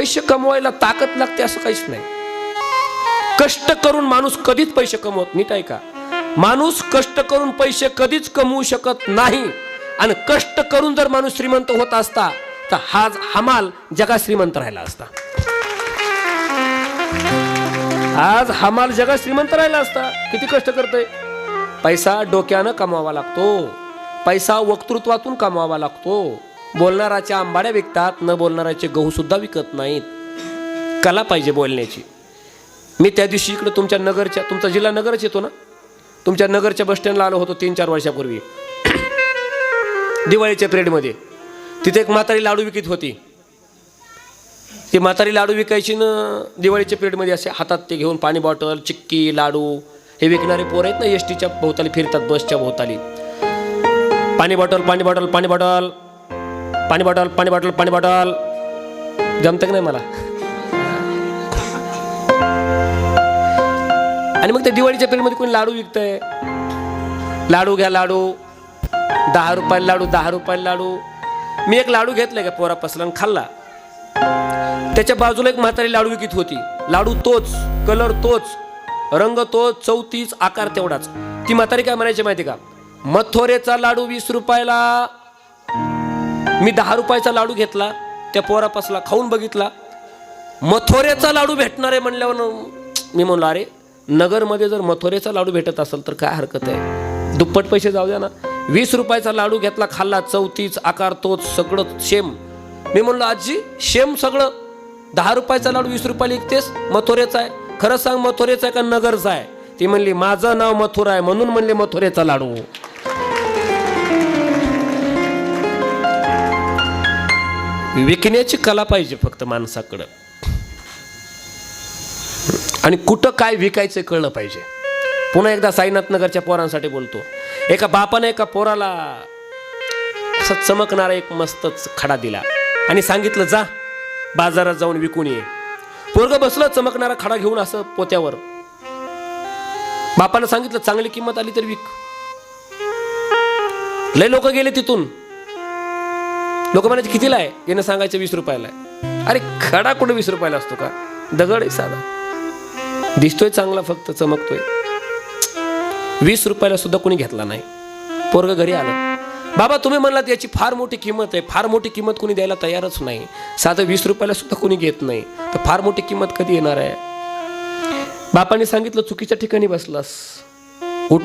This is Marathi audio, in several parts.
पैसे कमवायला ताकद लागते असं काहीच नाही. कष्ट करून माणूस कधीच पैसे कमवत नीट आहे का माणूस कष्ट करून पैसे कधीच कमवू शकत नाही. आणि कष्ट करून जर माणूस श्रीमंत होत असता तर हा हमाल जगात श्रीमंत राहिला असता. आज हमाल जगात श्रीमंत राहिला असता. किती कष्ट करतोय? पैसा डोक्यानं कमवावा लागतो. पैसा वक्तृत्वातून कमवावा लागतो. बोलणाराच्या आंबाड्या विकतात न बोलणाराचे गहूसुद्धा विकत नाहीत. कला पाहिजे बोलण्याची. मी त्या दिवशी इकडं तुमच्या नगरच्या तुमचा जिल्हा नगरच येतो ना? तुमच्या नगरच्या बस स्टँडला आलो होतो तीन चार वर्षापूर्वी. दिवाळीच्या पिरियडमध्ये तिथे एक म्हातारी लाडू विकत होती. ती म्हातारी लाडू विकायची ना दिवाळीच्या पिरियडमध्ये असे हातात ते घेऊन पाणी बॉटल चिक्की लाडू हे विकणारे पोर आहेत ना एस टीच्या भोवताली फिरतात बसच्या भोवताली. पाणी बॉटल पाणी बॉटल पाणी बॉटल पाणी बॉटल पाणी बॉटल पाणी बॉटल. जमतं की नाही मला? आणि मग त्या दिवाळीच्या पिरियडमध्ये कोणी लाडू विकतंय? लाडू घ्या लाडू. दहा रुपयाला लाडू दहा रुपयाला लाडू. मी एक लाडू घेतला का पोरा पसला आणि खाल्ला? त्याच्या बाजूला एक म्हातारी लाडू विकत होती. लाडू तोच कलर तोच रंग तोच चौतीस आकार तेवढाच. ती म्हातारी काय म्हणायची माहिती का? मथोरेचा लाडू वीस रुपयाला. मी दहा रुपयाचा लाडू घेतला त्या पोरापासला खाऊन बघितला. मथोऱ्याचा लाडू भेटणार आहे म्हणल्यावर मी म्हणलो अरे नगरमध्ये जर मथोरेचा लाडू भेटत असेल तर काय हरकत आहे? दुप्पट पैसे जाऊ द्या ना. वीस रुपयाचा लाडू घेतला खाल्ला चौतीस आकार तोच सगळं शेम. मी म्हणलो आजी शेम सगळं. दहा रुपयाचा लाडू वीस रुपयाला विकतेस? मथुरेचा आहे. खरं सांग मथुरेचा आहे का नगरचा आहे? ती म्हणली माझं नाव मथुरा आहे. म्हणून म्हणले मथुरेचा लाडू. विकण्याची कला पाहिजे फक्त माणसाकडं. आणि कुठं काय विकायचं कळलं पाहिजे. पुन्हा एकदा साईनाथ नगरच्या पोरांसाठी बोलतो. एका बापाने एका पोराला असा चमकणारा एक मस्तच खडा दिला. आणि सांगितलं जा बाजारात जाऊन विकून ये. पोरग बसलं चमकणारा खडा घेऊन असं पोत्यावर. बापानं सांगितलं चांगली किंमत आली तर विक. लय लोक गेले तिथून. लोक म्हणायचे कितीला आहे? यानं सांगायचं वीस रुपयाला आहे. अरे खडा कुठे वीस रुपयाला असतो का? दगड आहे साधा. दिसतोय चांगला फक्त चमकतोय. वीस रुपयाला सुद्धा कोणी घेतला नाही. पोरग घरी आलं. बाबा तुम्ही म्हणलात याची फार मोठी किंमत आहे. फार मोठी किंमत कोणी द्यायला तयारच नाही. साधं वीस रुपयाला सुद्धा कोणी घेत नाही. तर फार मोठी किंमत कधी येणार आहे? बापाने सांगितलं चुकीच्या ठिकाणी बसलास. उठ.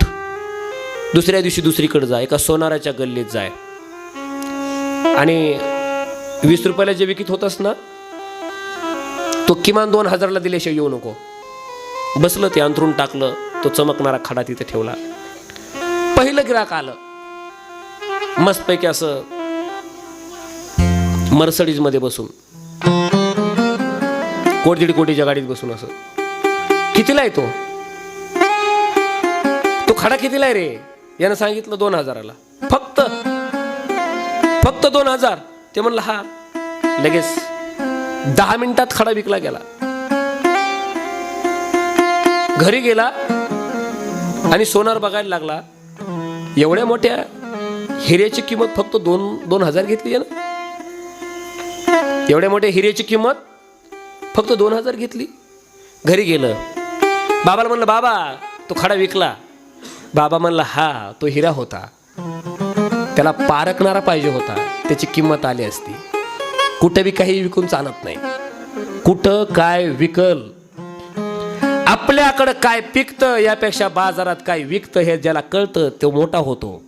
दुसऱ्या दिवशी दुसरीकडे जा. एका सोनाराच्या गल्लीत जाय. आणि वीस रुपयाला जे विकत होतस ना तो किमान दोन हजारला दिल्याशिवाय येऊ नको. बसलं ते अंथरून टाकलं तो चमकणारा खडा तिथे ठेवला. पहिलं गिराक आलं. मस्तपैकी असं मर्सडीजमध्ये बसून. कोट दीड कोटीच्या गाडीत बसून असं. कितीला आहे तो? तो खडा कितीला आहे रे? यानं सांगितलं दोन हजाराला. फक्त दोन हजार. ते म्हणलं हा. लगेच दहा मिनिटात खडा विकला गेला. घरी गेला आणि सोनार बघायला लागला एवढ्या मोठ्या हिऱ्याची किंमत फक्त दोन दोन हजार घेतली आहे ना? एवढ्या मोठ्या हिऱ्याची किंमत फक्त दोन हजार घेतली. घरी गेलं. बाबाला म्हणलं बाबा तो खडा विकला. बाबा म्हणला हा तो हिरा होता. त्याला पारखणारा पाहिजे होता. त्याची किंमत आली असती. कुठं बी काही विकून चालत नाही. कुठं काय विकल? आपल्याकडं काय पिकतं यापेक्षा बाजारात काय विकतं हे ज्याला कळतं तो मोठा होतो.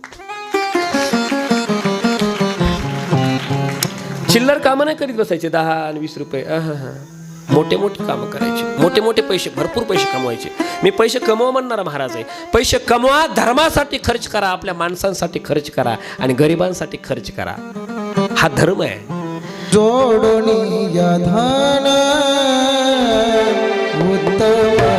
चिल्लर कामं नाही करीत बसायचे दहा आणि वीस रुपये. मोठे मोठे कामं करायचे. मोठे मोठे पैसे भरपूर पैसे कमवायचे. मी पैसे कमवा म्हणणारा महाराज आहे. पैसे कमवा धर्मासाठी खर्च करा आपल्या माणसांसाठी खर्च करा आणि गरिबांसाठी खर्च करा. हा धर्म आहे. जोडून या धन उत्तम